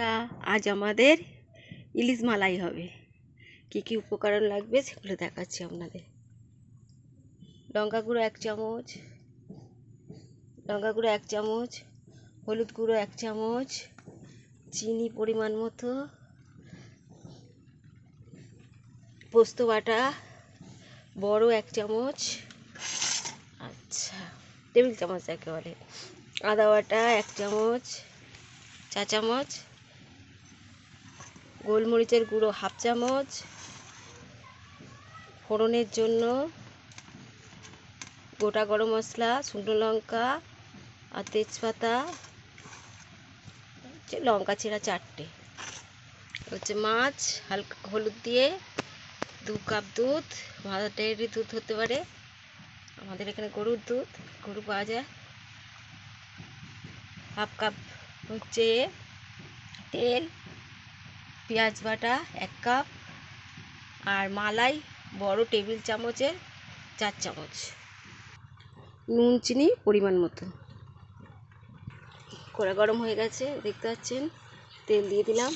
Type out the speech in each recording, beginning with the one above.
বন্ধুরা, আজ আমাদের ইলিশ মালাই হবে। কি কি উপকরণ লাগবে সেগুলো দেখাচ্ছি আপনাদের। লঙ্কা গুঁড়ো এক চামচ লঙ্কা গুঁড়ো এক চামচ হলুদ গুঁড়ো এক চামচ চিনি পরিমাণ মতো পোস্ত বাটা বড় এক চামচ আচ্ছা টেবিল চামচ একেবারে আদা বাটা এক চামচ চা চামচ গোলমরিচের গুঁড়ো হাফ চামচ, ফোড়নের জন্য গোটা গরম মশলা, শুকনো লঙ্কা আর তেজপাতা হচ্ছে লঙ্কা ছেঁড়া চারটে। হচ্ছে মাছ, হালকা হলুদ দিয়ে দু কাপ দুধ মাদার ডেয়ারি দুধ হতে পারে। আমাদের এখানে গরুর দুধ, গরু পাওয়া যায়। হাফ কাপ হচ্ছে তেল পেঁয়াজ বাটা এক কাপ আর মালাই বড় টেবিল চামচের চার চামচ। নুন, চিনি পরিমাণ মতো। কড়া গরম হয়ে গেছে, দেখতে পাচ্ছেন? তেল দিয়ে দিলাম।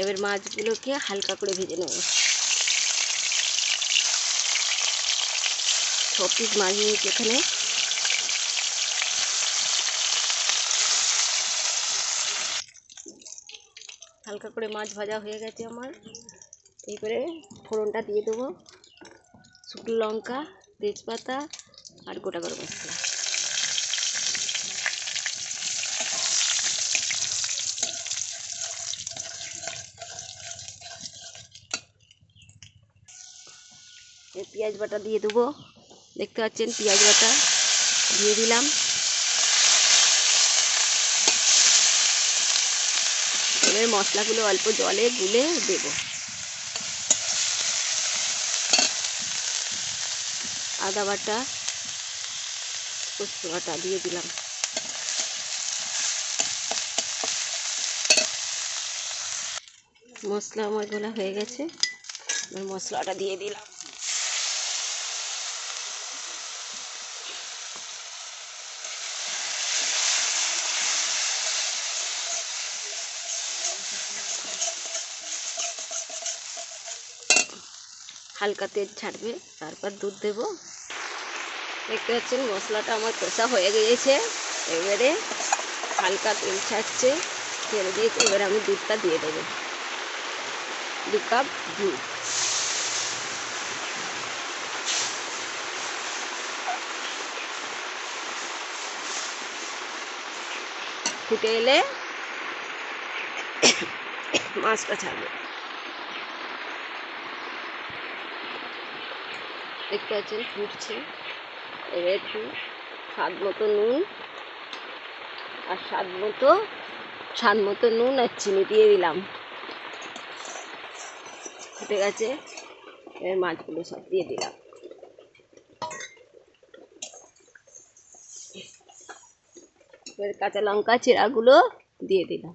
এবার মাছগুলোকে হালকা করে ভেজে নেব। ছ পিস মাছ নিয়েছি এখানে হালকা করে মাছ ভাজা হয়ে গেছে আমার। এবারে ফোড়নটা দিয়ে দেবো। শুকনো লঙ্কা, তেজপাতা আর গোটা গরম মশলা। পেঁয়াজ বাটা দিয়ে দেবো। দেখতে পাচ্ছেন পেঁয়াজ বাটা দিয়ে দিলাম। এবার মশলাগুলো অল্প জলে গুলে দেব। আদা বাটা পোস্ত বাটা দিয়ে দিলাম। মশলা আমার গোলা হয়ে গেছে মশলাটা দিয়ে দিলাম। হালকা তেল ছাড়বে, তারপর দুধ দেব। দেখতে পাচ্ছেন মশলাটা আমার কষা হয়ে গিয়েছে। এবারে হালকা তেল ছাড়ছে, ছেড়ে দিয়েছে, এবারে আমি দুধটা দিয়ে দেবো। দু কাপ দুধ। ফুটে এলে মাছটা ছাড়বে। দেখতে পাচ্ছেন, ফুটছে। এবার একটু স্বাদ মতো নুন আর স্বাদ মতো স্বাদ মতো নুন আর চিনি দিয়ে দিলাম। ফুটে গেছে, এবার মাছগুলো সব দিয়ে দিলাম। এবার কাঁচা লঙ্কা, চেরাগুলো দিয়ে দিলাম।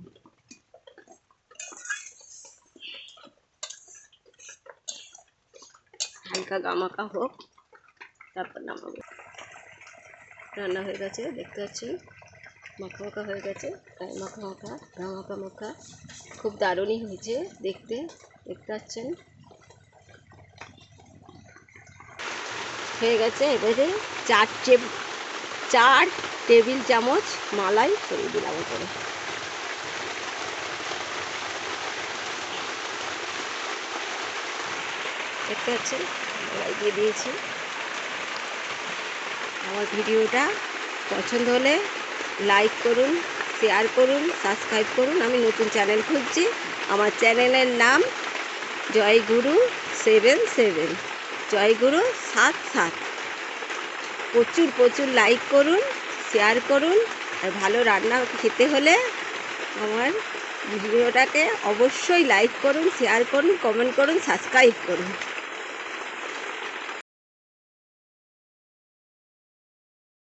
হালকা গামাকা হোক, তারপর নামাবো। রান্না হয়ে গেছে, দেখতে পাচ্ছেন মাখা মাখা হয়ে গেছে গায়ে মাখা মাখা গা মাখা মাখা খুব দারুণই হয়েছে দেখতে দেখতে পাচ্ছেন? হয়ে গেছে এবারে চার টেব চার টেবিল চামচ মালাই ছড়িয়ে দিলাম করে দেখতে পাচ্ছেন? মালাই দিয়ে দিয়েছি। আমার ভিডিওটা পছন্দ হলে লাইক করুন শেয়ার করুন সাবস্ক্রাইব করুন। আমি নতুন চ্যানেল খুঁজছি। আমার চ্যানেলের নাম জয়গুরু সেভেন সেভেন জয়গুরু সাত সাত। প্রচুর প্রচুর লাইক করুন শেয়ার করুন। আর ভালো রান্না খেতে হলে আমার ভিডিওটাকে অবশ্যই লাইক করুন শেয়ার করুন কমেন্ট করুন সাবস্ক্রাইব করুন।